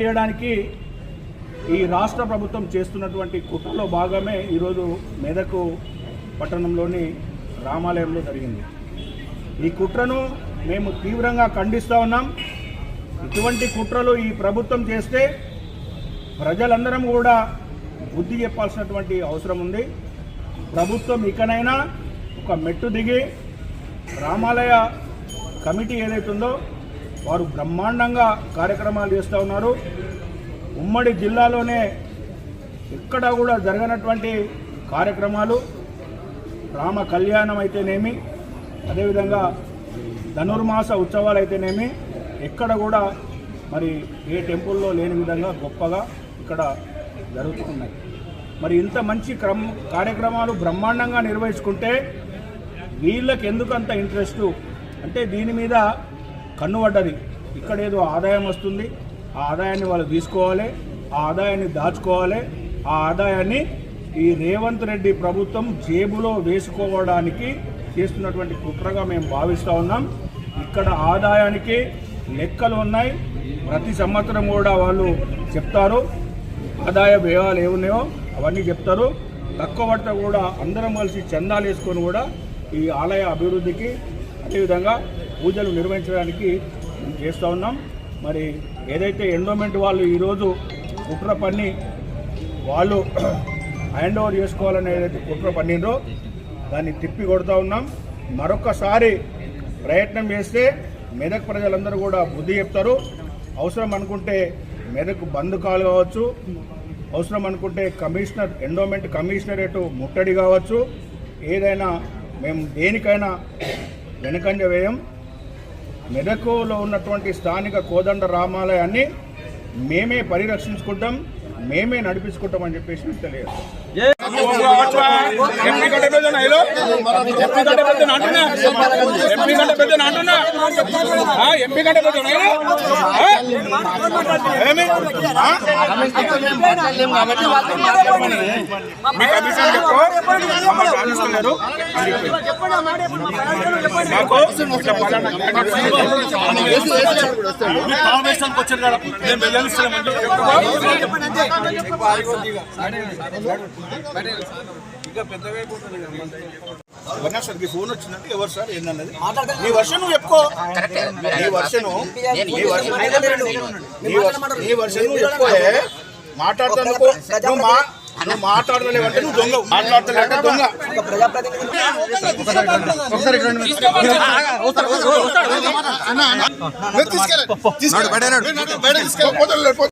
చేయడానికి ఈ రాష్ట్ర ప్రభుత్వం చేస్తున్నటువంటి కుట్రలో భాగమే ఈరోజు మెదకు పట్టణంలోని రామాలయంలో జరిగింది. ఈ కుట్రను మేము తీవ్రంగా ఖండిస్తూ ఉన్నాం. ఇటువంటి కుట్రలు ఈ ప్రభుత్వం చేస్తే ప్రజలందరం కూడా బుద్ధి చెప్పాల్సినటువంటి అవసరం ఉంది. ప్రభుత్వం ఇకనైనా ఒక మెట్టు దిగి రామాలయ కమిటీ ఏదైతుందో వారు బ్రహ్మాండంగా కార్యక్రమాలు చేస్తూ ఉన్నారు. ఉమ్మడి జిల్లాలోనే ఎక్కడ కూడా జరగనటువంటి కార్యక్రమాలు రామ కళ్యాణం అయితేనేమి అదేవిధంగా ధనుర్మాస ఉత్సవాలు అయితేనేమి ఎక్కడ కూడా మరి ఏ టెంపుల్లో లేని విధంగా గొప్పగా ఇక్కడ జరుగుతున్నాయి. మరి ఇంత మంచి క్రమ కార్యక్రమాలు బ్రహ్మాండంగా నిర్వహించుకుంటే వీళ్ళకి ఎందుకు అంత అంటే దీని మీద కన్నుపడ్డది. ఇక్కడ ఏదో ఆదాయం వస్తుంది. ఆ ఆదాయాన్ని వాళ్ళు తీసుకోవాలి. ఆ ఆదాయాన్ని దాచుకోవాలి. ఆ ఆదాయాన్ని ఈ రేవంత్ రెడ్డి ప్రభుత్వం జేబులో వేసుకోవడానికి చేస్తున్నటువంటి కుట్రగా మేము భావిస్తూ ఉన్నాం. ఇక్కడ ఆదాయానికి లెక్కలు ఉన్నాయి. ప్రతి సంవత్సరం కూడా వాళ్ళు చెప్తారు. ఆదాయ వ్యయాలు ఏమున్నాయో అవన్నీ చెప్తారు. తక్కువ పడితే కూడా అందరం కలిసి చందాలు వేసుకొని కూడా ఈ ఆలయ అభివృద్ధికి అదేవిధంగా పూజలు నిర్వహించడానికి మేము చేస్తూ ఉన్నాం. మరి ఏదైతే ఎండోమెంట్ వాళ్ళు ఈరోజు కుట్ర పన్ని వాళ్ళు హ్యాండ్ ఓవర్ చేసుకోవాలని ఏదైతే కుట్ర పన్నిందో దాన్ని తిప్పి కొడుతూ ఉన్నాం. మరొకసారి ప్రయత్నం చేస్తే మెదక్ ప్రజలందరూ కూడా బుద్ధి చెప్తారు. అవసరం అనుకుంటే మెదక్ బంద్ కాల్ కావచ్చు. అవసరం అనుకుంటే కమిషనర్ ఎండోమెంట్ కమిషనరేట్ ముట్టడి కావచ్చు. ఏదైనా మేము దేనికైనా వెనకంజ వేయం. మెదకులో ఉన్నటువంటి స్థానిక కోదండ రామాలయాన్ని మేమే పరిరక్షించుకుంటాం మేమే నడిపించుకుంటాం అని చెప్పేసి మీకు తెలియదు కదా సార్ మీ ఫోన్ వచ్చిందంటే ఎవరు సార్ నీ వర్షన్ నువ్వు చెప్పుకో నీ వర్షన్ నీ వర్షన్ నీ వర్షన్ నీ వర్షన్ నువ్వు మాట్లాడుతానుకో నువ్వు మాట్లాడలేవంటే నువ్వు దొంగ. దొంగ తీసుకెళ్ళి